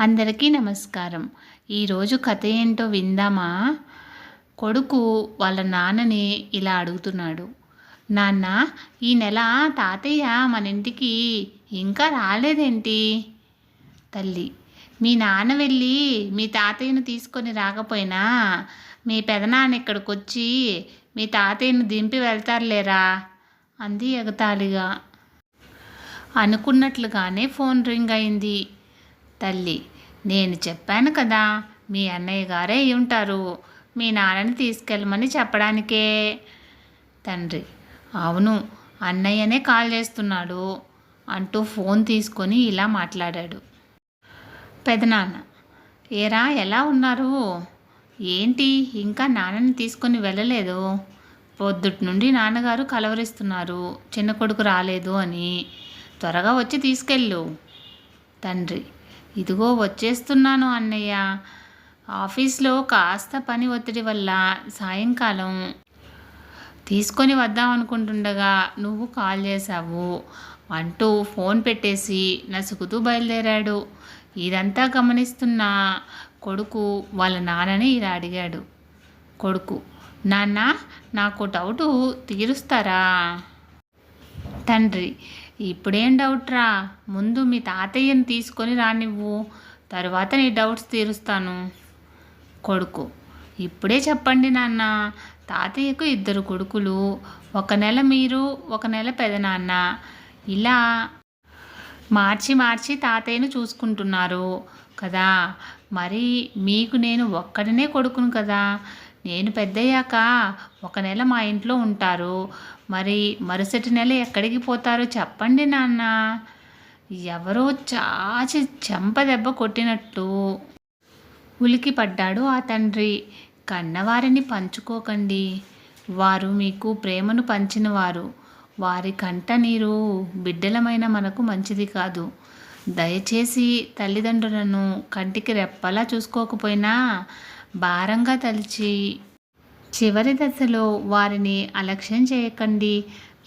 అందరికీ నమస్కారం. ఈరోజు కథ ఏంటో విందామా? కొడుకు వాళ్ళ నాన్నని ఇలా అడుగుతున్నాడు. నాన్న ఈ నెల తాతయ్య మన ఇంటికి ఇంకా రాలేదేంటి? తల్లి మీ నాన్న వెళ్ళి మీ తాతయ్యను తీసుకొని రాకపోయినా మీ పెదనాన్న ఇక్కడికి వచ్చి మీ తాతయ్యను దింపి వెళ్తారులేరా? అంది ఎగతాళిగా. అనుకున్నట్లుగానే ఫోన్ రింగ్ అయింది. తల్లి నేను చెప్పాను కదా మీ అన్నయ్య గారే అయి ఉంటారు మీ నాన్నని తీసుకెళ్ళమని చెప్పడానికే. తండ్రి అవును అన్నయ్యనే కాల్ చేస్తున్నాడు అంటూ ఫోన్ తీసుకొని ఇలా మాట్లాడాడు. పెదనాన్న ఏరా ఎలా ఉన్నారు? ఏంటి ఇంకా నాన్నని తీసుకొని వెళ్ళలేదు. పొద్దుటి నుండి నాన్నగారు కలవరిస్తున్నారు. చిన్న కొడుకు రాలేదు అని. త్వరగా వచ్చి తీసుకెళ్ళు. తండ్రి ఇదిగో వచ్చేస్తున్నాను అన్నయ్య. ఆఫీస్లో కాస్త పని ఒత్తిడి వల్ల సాయంకాలం తీసుకొని వద్దాం అనుకుంటుండగా నువ్వు కాల్ చేశావు. అంటూ ఫోన్ పెట్టేసి నసుకుతూ బయలుదేరాడు. ఇదంతా గమనిస్తున్న కొడుకు వాళ్ళ నాన్నని ఇలా అడిగాడు. కొడుకు నాన్న నాకు డౌటు తీరుస్తారా? తండ్రి. ఇప్పుడేం డౌట్ రా ముందు మీ తాతయ్యని తీసుకొని రానివ్వు తర్వాత నీ డౌట్స్ తీరుస్తాను. కొడుకు. ఇప్పుడే చెప్పండి నాన్న. తాతయ్యకు ఇద్దరు కొడుకులు. ఒక నెల మీరు ఒక నెల పెదనాన్న. ఇలా మార్చి మార్చి తాతయ్యను చూసుకుంటున్నారు. కదా? మరి మీకు నేను ఒక్కడినే కొడుకును కదా? నేను పెద్దయ్యాక ఒక నెల మా ఇంట్లో ఉంటారు. మరి మరుసటి నెల ఎక్కడికి పోతారో చెప్పండి నాన్న. ఎవరో చాచి చెంప దెబ్బ కొట్టినట్టు ఉలికి పడ్డాడు ఆ తండ్రి. కన్నవారిని పంచుకోకండి. వారు మీకు ప్రేమను పంచినవారు. వారి కంట నీరు బిడ్డలమైన మనకు మంచిది కాదు. దయచేసి తల్లిదండ్రులను కంటికి రెప్పలా చూసుకోకపోయినా భారంగా తలిచి చివరి దశలో వారిని అలక్ష్యం చేయకండి.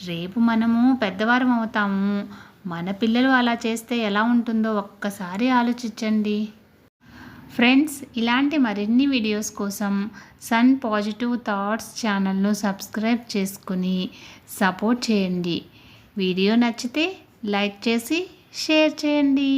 రేపు మనము పెద్దవారం అవుతాము. మన పిల్లలు అలా చేస్తే ఎలా ఉంటుందో ఒక్కసారి ఆలోచించండి. ఫ్రెండ్స్ ఇలాంటి మరిన్ని వీడియోస్ కోసం సన్ పాజిటివ్ థాట్స్ ఛానల్ను సబ్స్క్రైబ్ చేసుకుని సపోర్ట్ చేయండి. వీడియో నచ్చితే లైక్ చేసి షేర్ చేయండి.